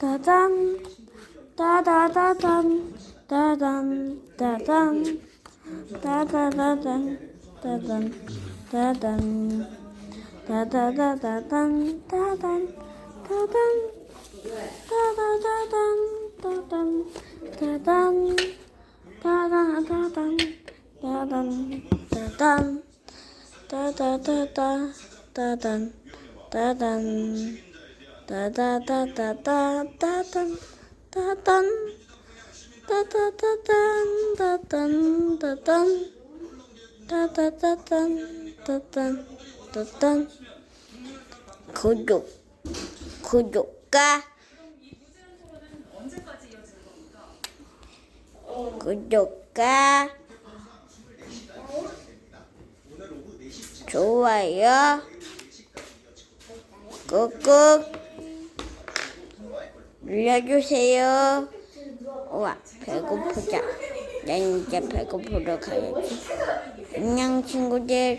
哒当，哒哒哒当，哒当哒当，哒哒哒当，哒当哒当，哒哒哒哒当，哒当哒当，哒哒哒当，哒当哒当，哒哒哒当，哒当哒当，哒哒哒哒哒当哒当。 따다다다다 따단 따단 따다다단 따단 따단 따다다단 따단 따단 구독 구독과 구독과 좋아요 꾹꾹 눌러주세요. 우와 배고프다. 난 이제 배고프러 가야지. 안녕 친구들.